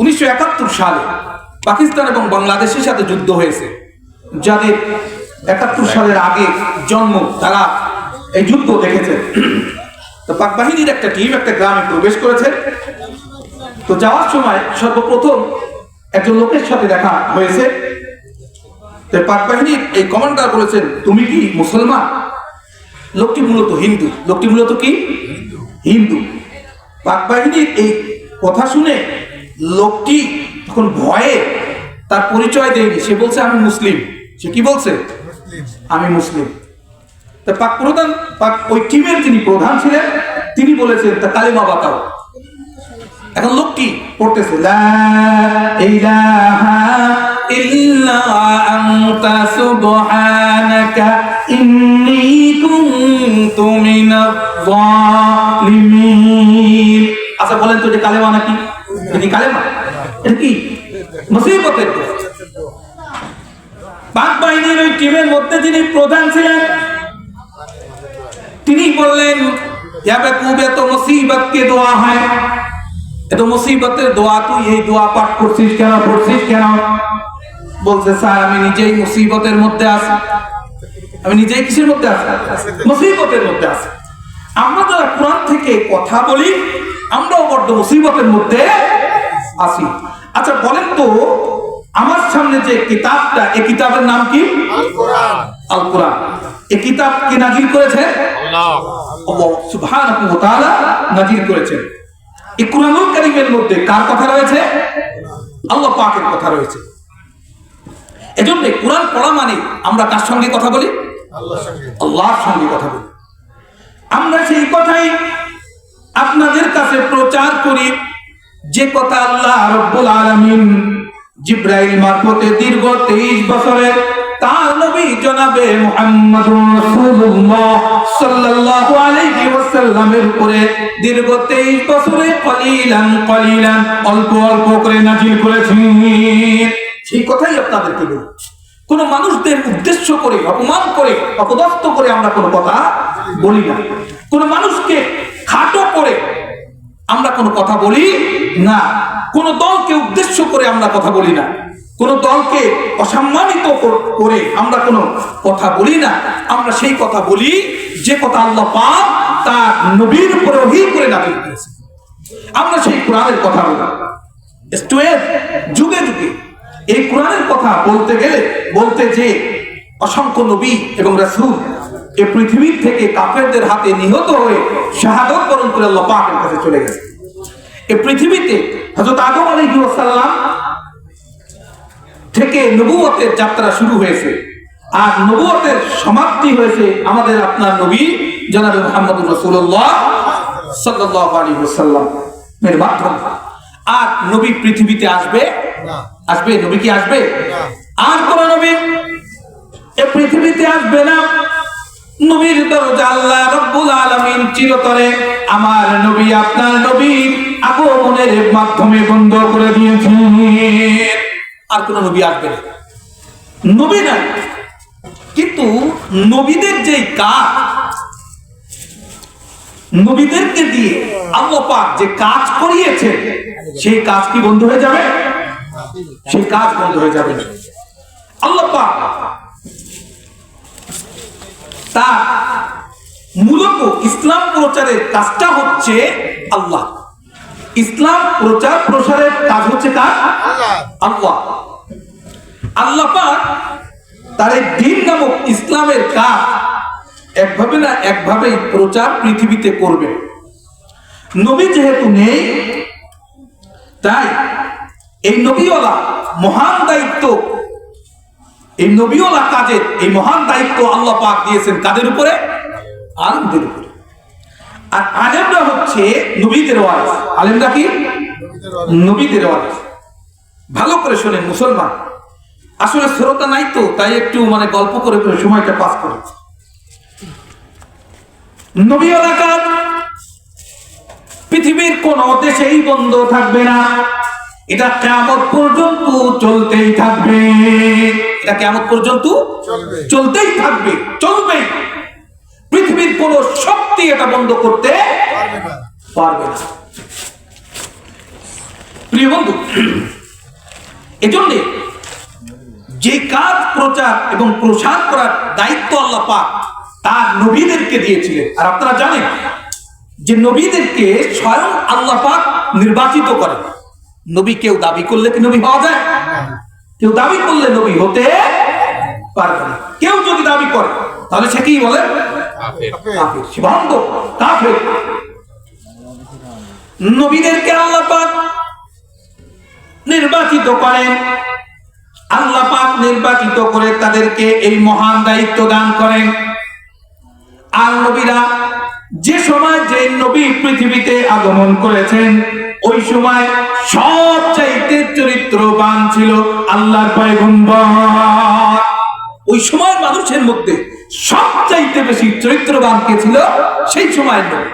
উনিশশো একাত্তর সালে পাকিস্তান এবং বাংলাদেশের সাথে যুদ্ধ হয়েছে। যাদের একাত্তর সালের আগে জন্ম, তারা এই যুদ্ধ দেখেছে তো পাক বাহিনীর একটা টিম, একটা গ্রামে প্রবেশ করেছে। তো যাওয়ার সময় সর্বপ্রথম একজন লোকের সাথে দেখা হয়েছে। তো পাক বাহিনীর এই কমান্ডার বলেছেন, তুমি কি মুসলমান? লোকটি মূলত হিন্দু। লোকটি মূলত কি? হিন্দু। পাক বাহিনীর এই কথা শুনে লোকটি তখন ভয়ে তার পরিচয় দেয়নি। সে বলছে আমি মুসলিম। সে কি বলছে? আমি মুসলিম। তা পাক প্রধান পাক ওই টিমের যিনি প্রধান ছিলেন তিনি বলেছেন তা কালেমা বাতাও। এখন লোকটি পড়তেছে লা ইলাহা ইল্লা আনতা সুবহানাকা ইন্নী কুনতু মিনাজ জালিমিন আচ্ছা বলেন তো যে কালেমা নাকি? এটা মুসিবতের দোষ। পাক বাহিনীর ওই টিমের মধ্যে যিনি প্রধান ছিলেন তিনি বললেন এত দোয়া হয় এত মুসিবতের দোয়া তুই এই দোয়া পাঠ করছিস কেন, পড়ছিস কেন? বলছে, স্যার, আমি নিজেই মুসিবতের মধ্যে আছি। আমি নিজেই কিসের মধ্যে আছি? মুসিবতের মধ্যে আছি। আমরা যারা কোরআন থেকে কথা বলি, আমরাও বড্ড মুসিবতের মধ্যে আছি। আচ্ছা বলেন তো আমার সামনে যে কিতাবটা এই কিতাবের নাম কি? আল কোরআন এই কিতাব কে নাজিল করেছে? সুবহানাহু ওয়া তাআলা নাজিল করেছেন। এই কোরআনুল কারীমের মধ্যে কার কথা রয়েছে? আল্লাহ পাকের কথা রয়েছে। এজন্য কোরআন পড়া মানে আমরা কার সঙ্গে কথা বলি? আল্লাহর সঙ্গে কথা বলি। আমরা সেই কথাই আপনাদের কাছে প্রচার করি। যে কথা আল্লাহ রব্বুল আলামিন জিব্রাইল মারফতে দীর্ঘ 23 বছরের, তার নবী জনাবে মুহাম্মদুর রাসূলুল্লাহ সাল্লাল্লাহু আলাইহি ওয়াসাল্লামের উপরে দীর্ঘ 23 বছরে কলিলান কলিলান অল্প অল্প করে নাজিল করেছেন। সেই কথাই আপনাদেরকে বলি। কোন মানুষদের উদ্দেশ্য করে, অপমান করে, অপদস্থ করে আমরা কোনো কথা বলি না। কোন মানুষকে খাটো করে আমরা কোনো কথা বলি না। কোন দলকে উদ্দেশ্য করে আমরা কথা বলি না। কোন দলকে অসম্মানিত করে আমরা কোনো কথা বলি না। আমরা সেই কথা বলি যে কথা আল্লাহ পাক তার নবীর উপরে ওহী করে নাজিল করেছে আমরা সেই কোরআনের কথা বলি যুগে যুগে। এই কোরআনের কথা বলতে গেলে বলতে যে অসংখ্য নবী এবং রাসূল এই পৃথিবীর থেকে কাফেরদের হাতে নিহত হয়ে শাহাদত বরণ করে আল্লাহ পাকের কাছে চলে গেছে। এই পৃথিবীতে হযরত আদম থেকে নবুয়তের যাত্রা শুরু হয়েছে। আর নবুয়তের সমাপ্তি হয়েছে আমাদের আপনার নবী জনাবে মুহাম্মদুর রাসূলুল্লাহ সাল্লাল্লাহু আলাইহি ওয়াসাল্লাম। এর মাধ্যমে আর নবী পৃথিবীতে আসবে? আসবে? নবী কি আসবে? আর কোন নবী এ পৃথিবীতে আসবে না। নবীর দরজা আল্লাহ রব্বুল আলামিন চিরতরে আমার নবী আপনার নবীর আগমনের মাধ্যমে বন্ধ করে দিয়েছেন। আর কোন নবী আসবে না। নবী নাই। কিন্তু নবীদের যে কাজ, নবীদেরকে দিয়ে আল্লাহ পাক যে কাজ করিয়েছে সেই কাজ কি বন্ধ হয়ে যাবে? সেই কাজ বন্ধ হয়ে যাবে। না। আল্লাহ পাক তা মূলত ইসলাম প্রচারের কাজটা হচ্ছে আল্লাহ। ইসলাম প্রচার প্রসারের কাজ হচ্ছে কার? আল্লাহ। আল্লাহ পাক তার এই দিন নামক ইসলামের কাজ একভাবে না একভাবেই প্রচার পৃথিবীতে করবে। নবী যেহেতু নেই, তাই এই নবীওয়ালা মহান দায়িত্ব এই নবীওয়ালা কাজের এই মহান দায়িত্ব আল্লাহ পাক দিয়েছেন কাদের উপরে? আলেমদের উপরে। আর আলেমরা হচ্ছে নবীদের ওয়ারিস। আলেমরা কি? নবীদের ওয়ারিস। ভালো করে শোনেন, মুসলমান। আসলে শ্রোতা নাই তো, তাই একটু মানে গল্প করে করে সময়টা পাস করে নবীওয়ালা কাজ পৃথিবীর কোন দেশেই বন্ধ থাকবে না। এটা কেমন পর্যন্ত চলতেই থাকবে। এটা কেমন পর্যন্ত? চলতেই থাকবে চলবে পৃথিবীর কোন শক্তি এটা বন্ধ করতে পারবে না। পারবে না। প্রিয় বন্ধু এজন্যে যে কাজ প্রচার এবং প্রসার করার দায়িত্ব আল্লাহ পাক তার নবীদেরকে দিয়েছিলেন। আর আপনারা জানেন যে নবীদেরকে স্বয়ং আল্লাহ পাক নির্বাচিত করেন। নবী কেউ দাবি করলে কি নবী হওয়া যায়? কেউ দাবি করলে নবী হতে পারবে না। কেউ যদি দাবি করে তাহলে সে কি বলে? কাফের। কাফের। নবীদেরকে আল্লাহ পাক নির্বাচিত করেন। আল্লাহ পাক নির্বাচিত করে তাদেরকে এই মহান দায়িত্ব দান করেন। আর নবীরা যে সময় যে নবী পৃথিবীতে আগমন করেছেন ওই সময় সবচাইতে চরিত্রবান ছিল আল্লাহর পয়গম্বর। ওই সময় মানুষের মধ্যে সবচাইতে বেশি চরিত্রবান কে ছিল? সেই সময়ের নবী।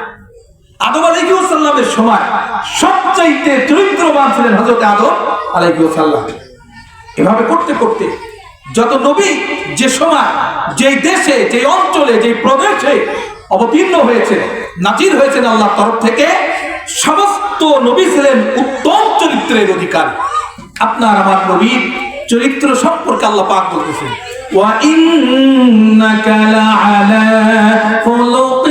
আদম আলাইহিসাল্লামের সময় সবচাইতে চরিত্রবান ছিলেন হযরত আদম আলাইহিসাল্লাম এভাবে করতে করতে যত নবী যে সময় যে দেশে যে অঞ্চলে যে প্রদেশে অবতীর্ণ হয়েছে নাজির হয়েছেন আল্লাহর তরফ থেকে সমস্ত নবী ছিলেন উত্তম চরিত্রের অধিকার আপনার আমার নবীর চরিত্র সম্পর্কে আল্লাহ পাক বলতেছেন وَإِنَّكَ لَعَلَى خُلُقٍ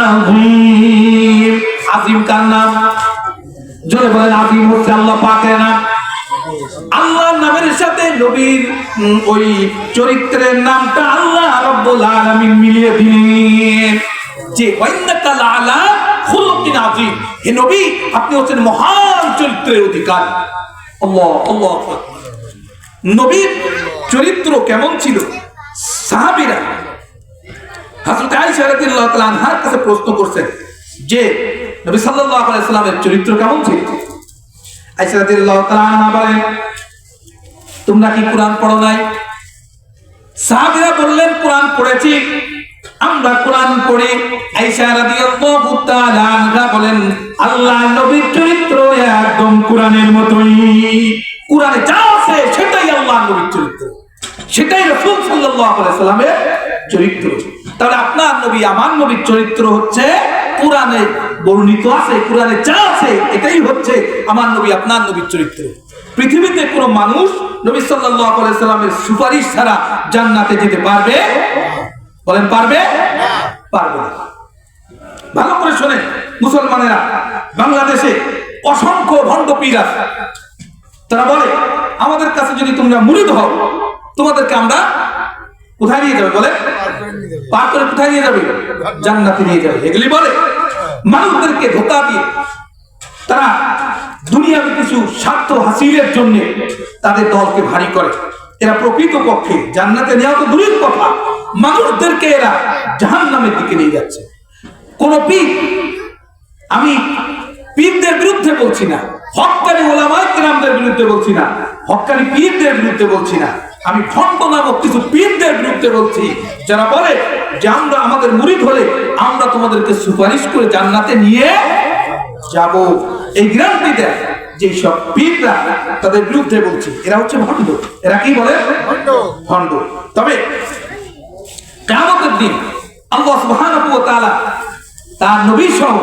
عَظِيمٍ আজিম কার নাম জোরে বলেন আজিম হচ্ছে আল্লাহ পাকের নাম আল্লাহর নামের সাথে নবীর উম, ওই চরিত্রের নামটা আল্লাহ রাব্বুল আলামিন মিলিয়ে দিলেন যে ওয়াইন্নাকা লাআলা হে নবী, আপনি হচ্ছেন মহান চরিত্রের অধিকার। আল্লাহ আল্লাহ নবীর চরিত্র কেমন ছিল? সাহাবীরা আয়েশা রাদিয়াল্লাহু তাআলা আনহার কাছে প্রশ্ন করছেন যে, নবী সাল্লাল্লাহু আলাইহি সাল্লামের চরিত্র কেমন ছিল? আয়েশা রাদিয়াল্লাহু তাআলা আনহা বলেন, তোমরা কি কোরআন পড়ো নাই? সাহাবীরা বললেন, কোরআন পড়েছি। আমরা কোরআন পড়ে আয়েশা রাদিয়াল্লাহু তাআলা বলেন, আল্লাহ নবীর চরিত্র একদম কোরআনের মতোই। কোরআনে যা আছে সেটাই আল্লাহ নবীর চরিত্র। সেটাই রাসূল সাল্লাল্লাহু সাল্লামের চরিত্র। তাহলে আপনার নবী, আমার নবীর চরিত্র হচ্ছে কোরআনে বর্ণিত আছে, কোরআনে যা আছে এটাই হচ্ছে আমার নবী, আপনার নবীর চরিত্র। পৃথিবীতে কোনো মানুষ নবী আলাইহি সাল্লামের সুপারিশ ছাড়া জান্নাতে যেতে পারবে বলেন, পারবে? পারবে ভালো করে শোনেন মুসলমানেরা, বাংলাদেশে অসংখ্য ভণ্ড পীর আছে। তারা বলে, আমাদের কাছে যদি তোমরা মুরিদ হও, তোমাদেরকে আমরা কোথায় নিয়ে যাবে? বলে পার করে কোথায় নিয়ে যাবে? জান্নাতে নিয়ে যাবে। এগুলি বলে, মানুষদেরকে ধোকা দিয়ে তারা দুনিয়াতে কিছু স্বার্থ হাসিলের জন্য তাদের দলকে ভারী করে। এরা প্রকৃত পক্ষে জান্নাতে নেওয়া তো দূরের কথা। মানুষদেরকে এরা জাহান নামের দিকে নিয়ে যাচ্ছে। কোন পীর, আমি পীরদের বিরুদ্ধে বলছি না, হকানি ওলামাই কেরামদের বিরুদ্ধে বলছি না, হকানি পীরদের বিরুদ্ধে বলছি না। আমি ভণ্ড নামক কিছু পীরদের বিরুদ্ধে বলছি, যারা বলে যে আমরা আমাদের মুরিদ হলে আমরা তোমাদেরকে সুপারিশ করে জান্নাতে নিয়ে যাব। এই গ্যারান্টি দেয়। যে সব পীররা তাদের বিরুদ্ধে বলছে এরা হচ্ছে ভণ্ড। এরা কি বলে? ভণ্ড। তবে কিয়ামতের দিন আল্লাহ তার নবী সহ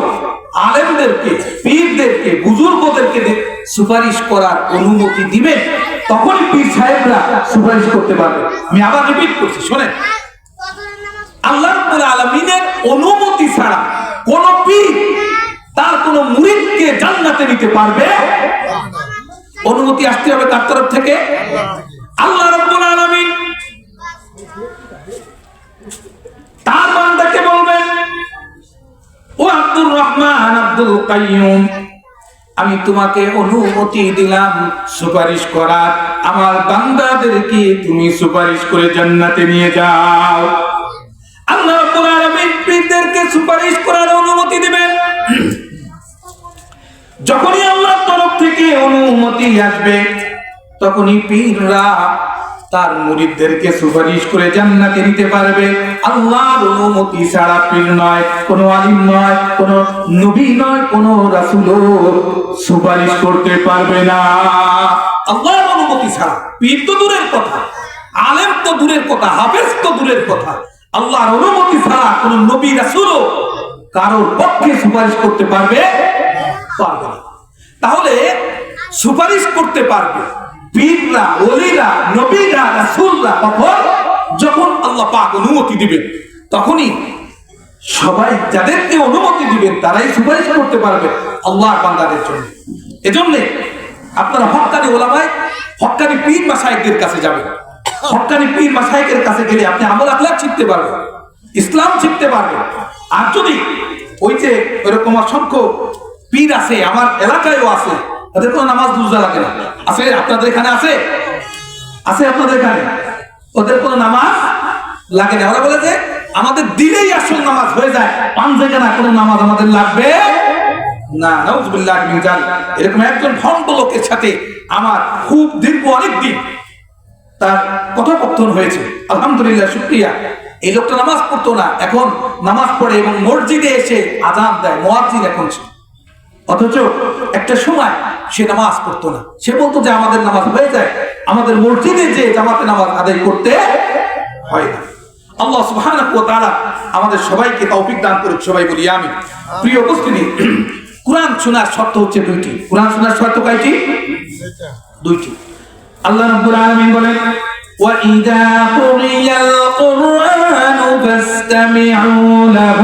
আলেমদেরকে পীরদেরকে বুজুর্গদেরকে সুপারিশ করার অনুমতি দিবেন তখনই পীর সাহেবরা সুপারিশ করতে পারবে। আমি আবার রিপিট করছি শোনেন। আল্লাহ আলামিনের অনুমতি ছাড়া কোন পীর তার কোন মুরিদকে জান্নাতে নিতে পারবে? অনুমতি আসতে হবে তার তরফ থেকে। আল্লাহ রাব্বুল আলামিন তার বান্দাকে বলবেন, ও আব্দুর রহমান, আব্দুল কাইয়ুম, আমি তোমাকে অনুমতি দিলাম সুপারিশ করার। আমার বান্দাদেরকে তুমি সুপারিশ করে জান্নাতে নিয়ে যাও। আল্লাহ রাব্বুল আলামিন পীরদেরকে সুপারিশ করার অনুমতি অনুমতি আসবে, তখনই পীররা তার মুরিদদেরকে সুপারিশ করে জান্নাতে নিতে পারবে। আল্লাহর অনুমতি ছাড়া পীর নয়, কোনো আলিম নয়, কোনো নবী নয়, কোনো রাসূলও সুপারিশ করতে পারবে না। আল্লাহর অনুমতি ছাড়া পীর তো দূরের কথা, আলেম তো দূরের কথা, হাফেজ তো দূরের কথা। আল্লাহর অনুমতি ছাড়া কোনো নবী, রাসূলও কারোর পক্ষে সুপারিশ করতে পারবে পারবে না। তাহলে সুপারিশ করতে পারবে। বীররা ওলিরা, নবীরা, রাসূলরা কখন যখন আল্লাহ পাক অনুমতি দিবেন, তখনই সবাই যাদেরকে অনুমতি দিবেন, তারাই সুপারিশ করতে পারবে আল্লাহর বান্দাদের জন্য। এজন্যে আপনারা হক্কানি ওলামায় হক্কানি পীর মাসাইকদের কাছে যাবেন। হক্কানি পীর মাসাইকের কাছে গেলে আপনি আমল আখলাক শিখতে পারবেন, ইসলাম শিখতে পারবেন। আর যদি ওই যে এরকম অসংখ্য পীর আছে, আমার এলাকায়ও আছে তাদের কোনো নামাজ বুঝা লাগে না। আছে? আপনাদের এখানে আছে? আছে আপনাদের এখানে? ওদের কোনো নামাজ লাগে না। ওরা বলে যে, আমাদের দিলেই আসল নামাজ হয়ে যায়। পাঁচ জায়গা না, কোনো নামাজ আমাদের লাগবে না। নাউজুবিল্লাহ মিন। এরকম একজন ভণ্ড লোকের সাথে আমার খুব দীর্ঘ অনেক দিন তার কথোপকথন হয়েছে। আলহামদুলিল্লাহ, শুক্রিয়া। এই লোকটা নামাজ পড়তো না, এখন নামাজ পড়ে এবং মসজিদে এসে আজান দেয়। মোয়াজ্জিন এখন অথচ একটা সময় সে নামাজ পড়তো না সে বলতো যে আমাদের নামাজ হয়ে যায় আমাদের মসজিদে যে জামাতে নামাজ আদায় করতে হয় না আল্লাহ সুবহানাহু ওয়া তাআলা আমাদের সবাইকে তৌফিক দান করুক সবাই বলি আমি প্রিয় উপস্থিতি কোরআন শোনার শর্ত হচ্ছে দুইটি কোরআন শোনার শর্ত কয়টি দুইটি আল্লাহ রাব্বুল আলামিন বলেন وَإِذَا قُرِئَ الْقُرْآنُ فَاسْتَمِعُوا لَهُ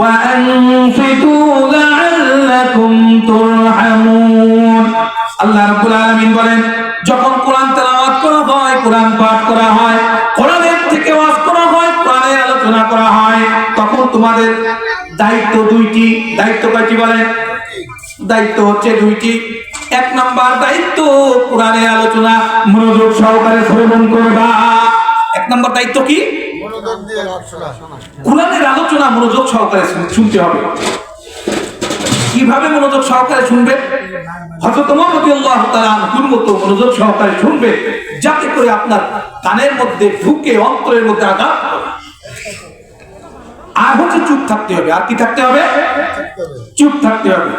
وَأَنصِتُوا لَعَلَّكُمْ আল্লাহ রাব্বুল আলামিন বলেন যখন কোরআন তেলাওয়াত করা হয় কোরআন পাঠ করা হয় কোরআনের থেকে ওয়াজ করা হয় কোরআনের আলোচনা করা হয় তখন তোমাদের দায়িত্ব দুইটি। দায়িত্ব কয়টি বলেন দায়িত্ব হচ্ছে দুইটি। এক নাম্বার দায়িত্ব কোরআনের আলোচনা মনোযোগ সহকারে শ্রবণ করবা। এক নাম্বার দায়িত্ব কি? কোরআনের আলোচনা মনোযোগ সহকারে শুনতে হবে। কীভাবে মনোযোগ সহকারে শুনবে? রাদিয়াল্লাহু তাআলা আনহুর মনোযোগ সহকারে শুনবে, যাতে করে আপনার কানের মধ্যে ঢুকে, অন্তরের মধ্যে আঘাত আর হচ্ছে চুপ থাকতে হবে। আর কি থাকতে হবে? চুপ থাকতে হবে।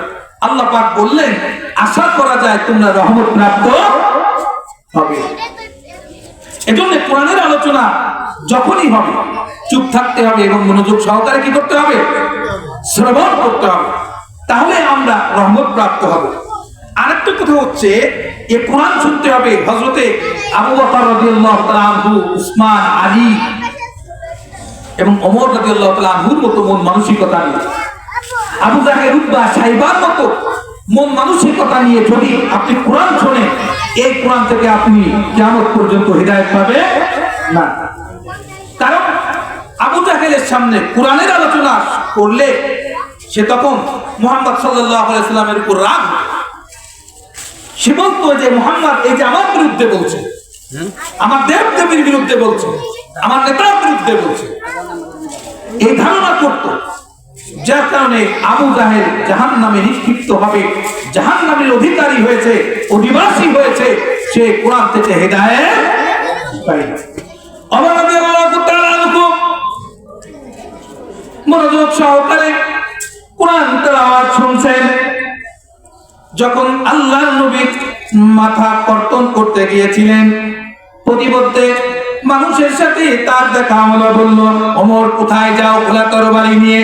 আল্লাহ পাক বললেন, আশা করা যায় তোমরা রহমত প্রাপ্ত হবে। এজন্য কোরআনের আলোচনা যখনই হবে, চুপ থাকতে হবে এবং মনোযোগ সহকারে কি করতে হবে? শ্রবণ করতে হবে। তাহলে আমরা রহমত প্রাপ্ত হব। আরেকটা কথা হচ্ছে, এ কোরআন শুনতে হবে হজরতে আবু বকর রাদিয়াল্লাহু উসমান, আলী এবং ওমর রাদিয়াল্লাহু তাআলা মতো মন মানসিকতা নিয়ে। আবু জাহের উদ্বা সাইবার মতো মন মানসিকতা নিয়ে যদি আপনি কোরআন শোনেন, এই কোরআন থেকে আপনি কিয়ামত পর্যন্ত হৃদায়ত পাবে না। কারণ আবু জাহেলের সামনে কোরআনের আলোচনা করলে সে তখন মোহাম্মদ সাল্লামের উপর রাগ। সে বলতো যে, মোহাম্মদ, এই যে আমার বিরুদ্ধে বলছে, আমার দেব দেবীর বিরুদ্ধে বলছে, আমার নেতার বিরুদ্ধে বলছে, এই ধারণা করত, যার কারণে আবু জাহেল জাহান নামে নিক্ষিপ্ত হবে জাহান নামের অধিকারী হয়েছে, অধিবাসী হয়েছে, সে কোরআন থেকে হেদায়েত মনোযোগ সহকারে কোরআন তেলাওয়াত শুনছেন, যখন আল্লাহর নবী মাথা কর্তন করতে গিয়েছিলেন প্রতিপত্তে মানুষের সাথে তার দেখা হলো বলল অমর কোথায় যাও? খোলা তরবারি নিয়ে।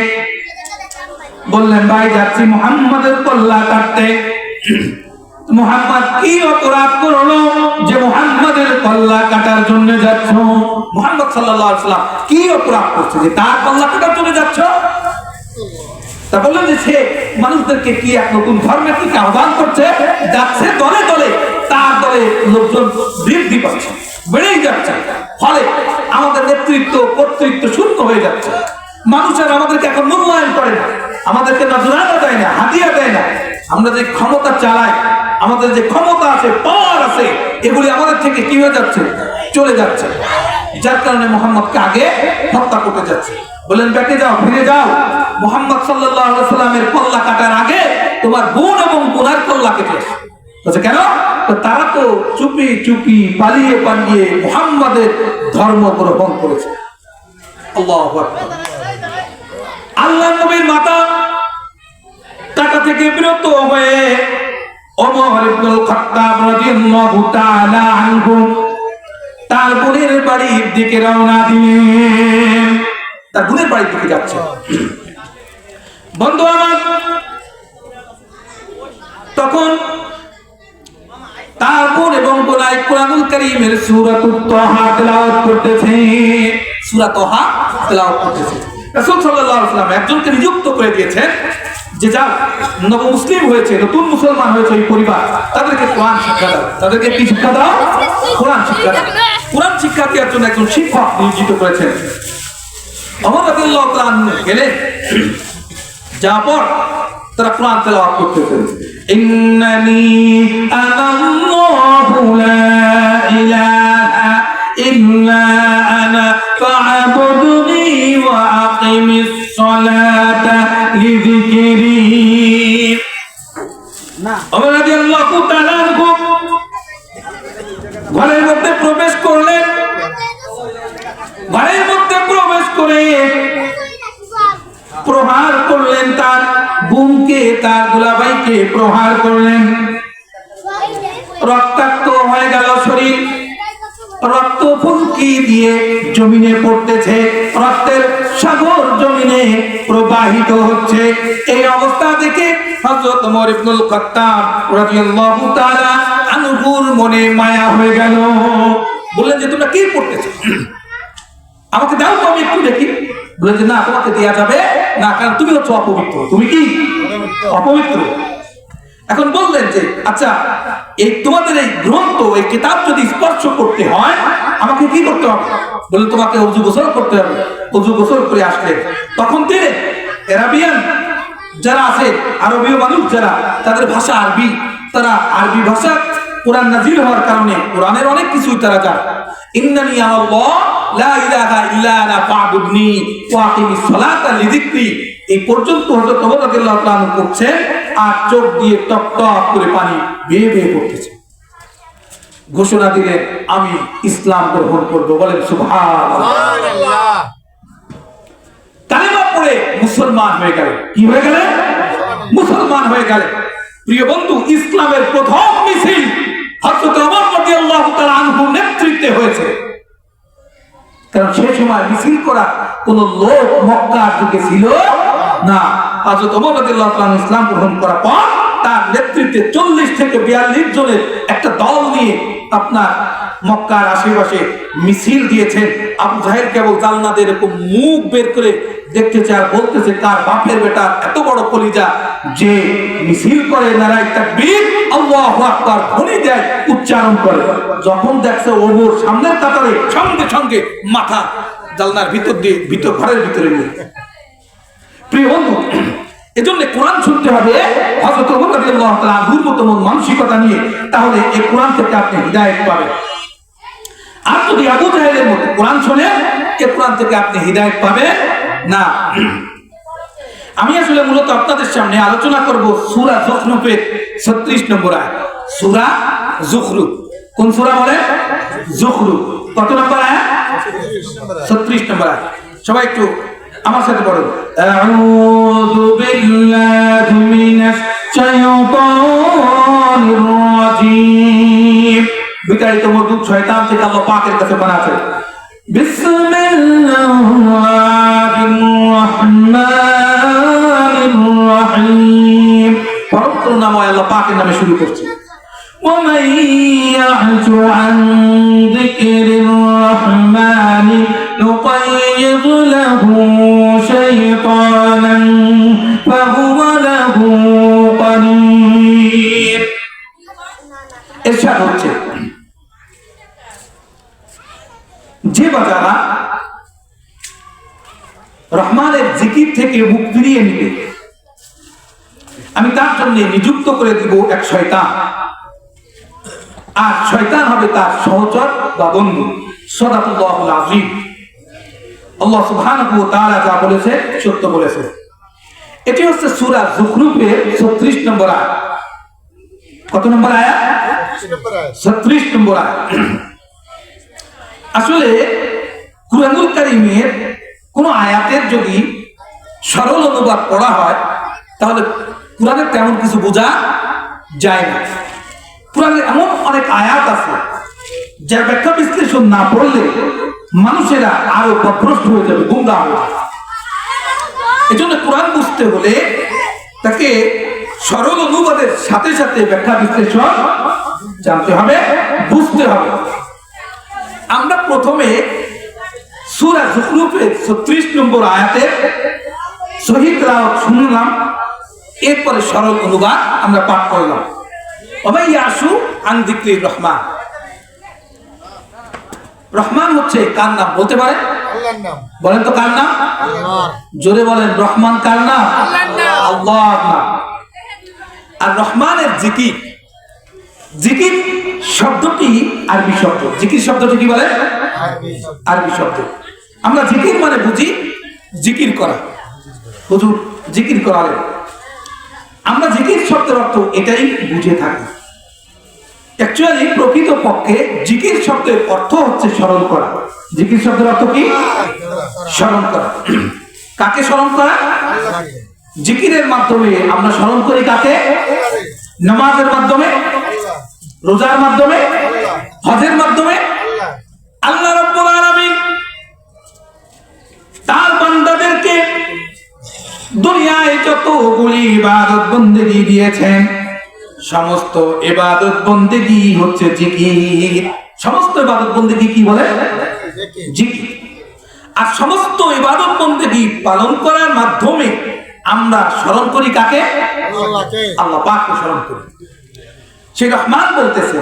বললেন, ভাই, যাচ্ছি মুহাম্মাদের কল্লা কাটতে। মুহাম্মদ কি অপরাধ করল যে মুহাম্মাদের কাটার জন্য যাচ্ছ? মুহাম্মদ আলাইহি সাল্লাম কি অপরাধ করছে যে তার কাটার জন্য যাচ্ছ? তা বললেন যে সে মানুষদেরকে কি এক নতুন ধর্মের দিকে আহ্বান করছে? যাচ্ছে দলে দলে, তার দলে লোকজন বৃদ্ধি পাচ্ছে, বেড়েই যাচ্ছে। ফলে আমাদের নেতৃত্ব, কর্তৃত্ব শূন্য হয়ে যাচ্ছে। মানুষের আমাদেরকে এখন মূল্যায়ন করে না। আমাদেরকে নজরানা দেয় না, হাতিয়া দেয় না। আমরা যে ক্ষমতা চালাই, আমাদের যে ক্ষমতা আছে পাওয়ার আছে, এগুলি আমাদের থেকে কি হয়ে যাচ্ছে? চলে যাচ্ছে। যার কারণে মোহাম্মদকে আগে হত্যা করতে যাচ্ছে। বলেন ব্যাকে যাও, ফিরে যাও। মোহাম্মদ সাল্লামের কল্লা কাটার আগে তোমার বোন এবং বোনার কল্লা কেটে বলছে, কেন? তারা তো চুপি চুপি পালিয়ে পালিয়ে মোহাম্মদের ধর্ম গ্রহণ করেছে। আল্লাহু আল্লাহ নবীর মাতা কাটা থেকে বিরত হয়ে ওমর ইবনুল খাত্তাব রাদিয়াল্লাহু তাআলা আনহু বাড়ির দিকে রওনা দিলেন। তার বোনের বাড়ির দিকে যাচ্ছে। বন্ধু আমার, তখন তার বোন এবং বোনাই কোরআনুল কারীমের সূরাতুত তাহা তেলাওয়াত করতেছে। সূরা তাহা তেলাওয়াত করতেছে। রাসূল সাল্লাল্লাহু আলাইহি একজনকে নিযুক্ত করে দিয়েছেন। যে যা নব মুসলিম হয়েছে, নতুন মুসলমান হয়েছে এই পরিবার, তাদেরকে কোরআন শিক্ষা দাও, তাদেরকে কি শিক্ষা দাও? কোরআন শিক্ষা কোরআন শিক্ষা দেওয়ার জন্য একজন শিক্ষক নিয়োজিত করেছেন। অমর রাদিয়াল্লাহু তাআলা আনহু গেলেন পর তারা কোরআন তেলাওয়াত ইন্নানি আনাল্লাহু লা প্রবাহিত হচ্ছে। এই অবস্থা দেখে হযরত ওমর ইবনুল খাত্তাব রাদিয়াল্লাহু তাআলা আনহুর মনে মায়া হয়ে গেল। বললেন যে, তোমরা কি করতেছো আমাকে দাও তো আমি একটু দেখি। বলে যে, না, তোমাকে দেয়া যাবে না, কারণ তুমি হচ্ছে অপবিত্র। তুমি কি? অপবিত্র। এখন বললেন যে আচ্ছা এই তোমাদের এই গ্রন্থ, এই কিতাব যদি স্পর্শ করতে হয়, আমাকে কি করতে হবে? বলে তোমাকে অজু গোসল করতে হবে। অজু গোসল করে আসলে তখন তিনি এরাবিয়ান যারা আছে, আরবীয় মানুষ যারা, তাদের ভাষা আরবি, তারা আরবি ভাষা কোরআন নাজিল হওয়ার কারণে কোরআনের অনেক কিছুই তারা জানে। ইন্নানি আল্লাহ লা ইলাহা ইল্লা আনা ফা'বুদনি ওয়া আকিমিস সালাতা এই পর্যন্ত হযরত ওমর রাদিয়াল্লাহু তাআলা করছেন আর চোখ দিয়ে টপ টপ করে পানি বেয়ে বেয়ে পড়তেছে। ঘোষণা দিলেন আমি ইসলাম গ্রহণ করব, বলেন কালেমা পড়ে মুসলমান হয়ে গেলেন কি হয়ে গেলেন মুসলমান হয়ে গেলেন প্রিয় বন্ধু, ইসলামের প্রথম মিছিল নেতৃত্বে হয়েছে। কারণ সে সময় মিছিল করা কোন লোক মক্কার যুগে ছিল না, হযরত ওমর রাদিয়াল্লাহু ইসলাম গ্রহণ করার পর তার নেতৃত্বে চল্লিশ থেকে বিয়াল্লিশ জনের একটা দল নিয়ে আপনার মক্কার আশেপাশে মিছিল দিয়েছেন। আবু জাহেল কেবল জালনাদের এরকম মুখ বের করে দেখতেছে আর বলতেছে তার বাপের বেটা এত বড় কলিজা যে মিছিল করে নারায় তাকবীর, আল্লাহু আকবার ধ্বনি দেয়, উচ্চারণ করে। যখন দেখছে ওমর সামনের কাতারে সঙ্গে সঙ্গে মাথা জালনার ভিতর দিয়ে, ভিতর ঘরের ভিতরে নিয়ে। প্রিয় বন্ধু, এজন্য কোরআন শুনতে হবে। হযরত ওমর রাদিয়াল্লাহু তাআলা মন মানসিকতা নিয়ে, তাহলে এই কোরআন থেকে আপনি হিদায়াত পাবেন। আর যদি আবু জাহেলের মতো কোরআন শোনেন এই কোরআন থেকে আপনি হিদায়াত পাবেন না। আমি আসলে মূলত আপনাদের সামনে আলোচনা করব সূরা যুখরুফের 36 নম্বর আয়াত। সূরা যুখরুফ কোন সূরা বলে? যুখরুফ কত নম্বর আয়াত? 36 নম্বর আয়াত। সবাই একটু আমার সাথে পড়ো। আউযু বিল্লাহি মিনাশ বিতাড়িত শয়তান থেকে আল্লাহ পাকের কাছে বিসমিল্লাহির রহমানির রহিম। আল্লাহ পাকের নামে শুরু করছি। ওয়া মান আন نقيض له شيطانا فهو له قريب এরশাদ হচ্ছে যে বাজারা রহমানের জিকির থেকে মুখ ফিরিয়ে নিবে আমি তার জন্য নিযুক্ত করে দিব এক শয়তান আর শয়তান হবে তার সহচর বা বন্ধু সদাতুল্লাহুল আযীম আল্লাহ সুবহানাহু ওয়া তাআলা যা বলেছে, সত্য বলেছে। এটি হচ্ছে সূরা যুখরুফের 36 নম্বর আয়াত। কত নম্বর নম্বর 36 নম্বর আয়াত। আসলে কুরআনুল কারীমের কোন আয়াতের যদি সরল অনুবাদ পড়া হয়, তাহলে কোরআনের তেমন কিছু বোঝা যায় না। কোরআনের এমন অনেক আয়াত আছে, যার ব্যাখ্যা বিশ্লেষণ না পড়লে মানুষেরা আরও পথভ্রষ্ট হয়ে যাবে গুমরা এজন্য কোরআন বুঝতে হলে তাকে সরল অনুবাদের সাথে সাথে ব্যাখ্যা বিশ্লেষণ জানতে হবে, বুঝতে হবে। আমরা প্রথমে সূরা জুখরুফের 36 নম্বর আয়াতে শহীদ রাওয়াত শুনলাম, এরপরে সরল অনুবাদ আমরা পাঠ করলাম। ওমাই ইয়াসু আন যিকরির রহমান। রহমান হচ্ছে কার নাম? বলতে পারে? বলেন তো কার নাম? জোরে বলেন রহমান কার নাম। আল্লাহর নাম। আর রহমানের জিকির। জিকির শব্দটি আরবি শব্দ। জিকির শব্দটি কি বলে? আরবি শব্দ। আরবি শব্দ। আমরা জিকির মানে বুঝি জিকির করা। হুজুর জিকির করালে। আমরা জিকির শব্দের অর্থ এটাই বুঝে থাকি। অ্যাকচুয়ালি প্রকৃত পক্ষে জিকির শব্দের অর্থ হচ্ছে স্মরণ করা। জিকির শব্দের অর্থ কি? স্মরণ করা। কাকে স্মরণ করা? জিকিরের মাধ্যমে আমরা স্মরণ করি কাকে? নামাজের মাধ্যমে, রোজার মাধ্যমে, হজের মাধ্যমে। আল্লাহ রাব্বুল আলামিন তার বান্দাদেরকে দুনিয়ায় যতগুলি ইবাদত বন্দেগি দিয়েছেন সমস্ত এবাদত বন্দেগি হচ্ছে জিকির। সমস্ত এবাদত বন্দেগি কি বলে? জিকির। আর সমস্ত এবাদত বন্দেগি পালন করার মাধ্যমে আমরা স্মরণ করি কাকে? আল্লাহ পাককে স্মরণ করি। সেই রহমান বলতেছে